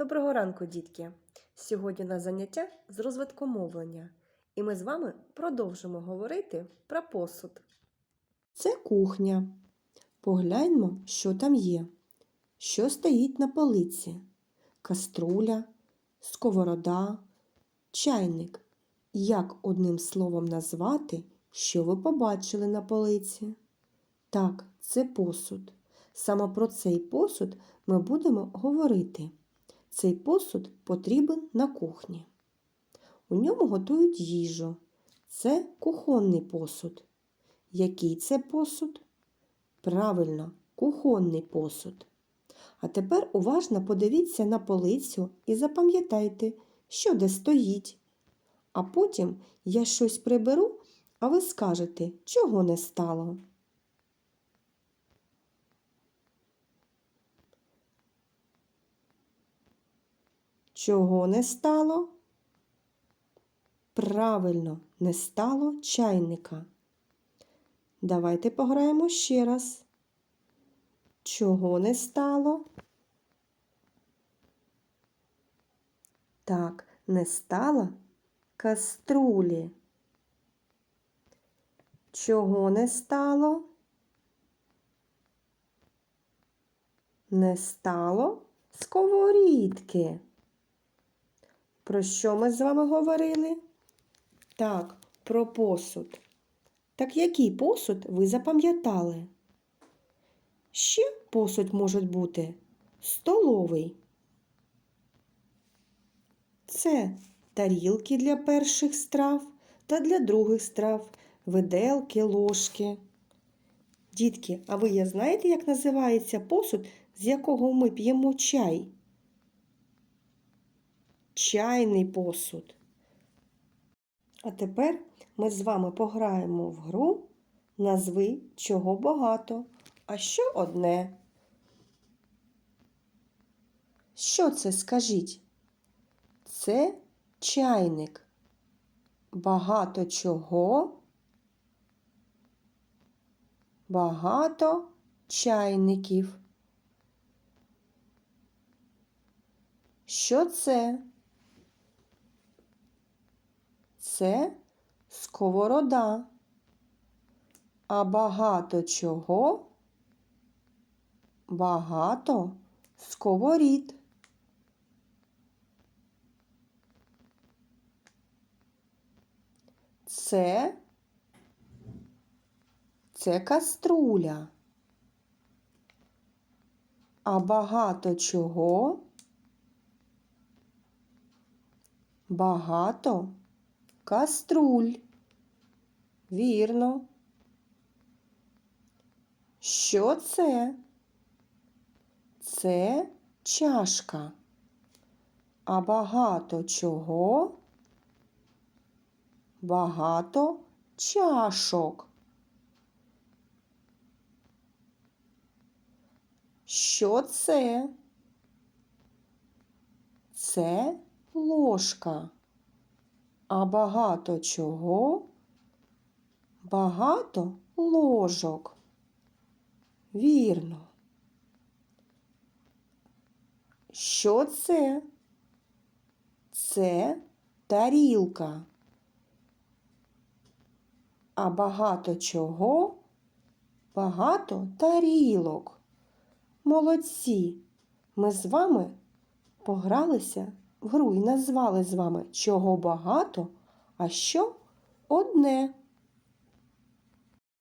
Доброго ранку, дітки! Сьогодні на заняття з розвитку мовлення, і ми з вами продовжимо говорити про посуд. Це кухня. Погляньмо, що там є. Що стоїть на полиці? Каструля, сковорода, чайник. Як одним словом назвати, що ви побачили на полиці? Так, це посуд. Саме про цей посуд ми будемо говорити. Цей посуд потрібен на кухні. У ньому готують їжу. Це кухонний посуд. Який це посуд? Правильно, кухонний посуд. А тепер уважно подивіться на полицю і запам'ятайте, що де стоїть. А потім я щось приберу, а ви скажете, чого не стало. Чого не стало? Правильно, не стало чайника. Давайте пограємо ще раз. Чого не стало? Так, не стало каструлі. Чого не стало? Не стало сковорідки. Про що ми з вами говорили? Так, про посуд. Так який посуд ви запам'ятали? Ще посуд може бути столовий. Це тарілки для перших страв та для других страв, виделки, ложки. Дітки, а ви знаєте, як називається посуд, з якого ми п'ємо чай? Чайний посуд. А тепер ми з вами пограємо в гру назви чого багато, а що одне. Що це скажіть? Це чайник. Багато чого. Багато чайників. Що це? Це сковорода. А багато чого? Багато сковорід. Це це каструля. А багато чого? Багато каструль. Вірно. Що це? Це чашка. А багато чого? Багато чашок. Що це? Це ложка. А багато чого? Багато ложок. Вірно. Що це? Це тарілка. А багато чого? Багато тарілок. Молодці. Ми з вами погралися гру і назвали з вами, чого багато, а що одне.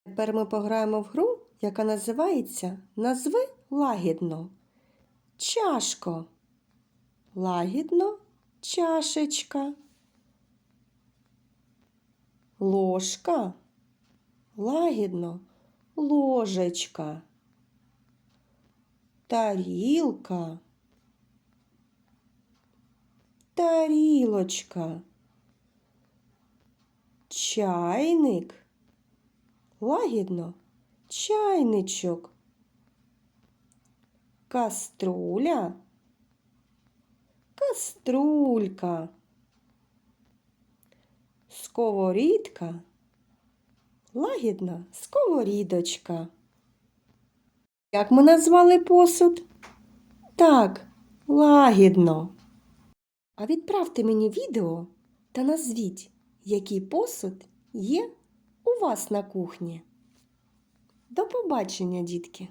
Тепер ми пограємо в гру, яка називається Назви лагідно. Чашко. Лагідно чашечка. Ложка. Лагідно ложечка. Тарілка. Тарілочка, чайник, лагідно. Чайничок, каструля, каструлька, сковорідка, лагідна сковорідочка. Як ми назвали посуд? Так, Лагідно. А відправте мені відео та назвіть, який посуд є у вас на кухні. До побачення, дітки!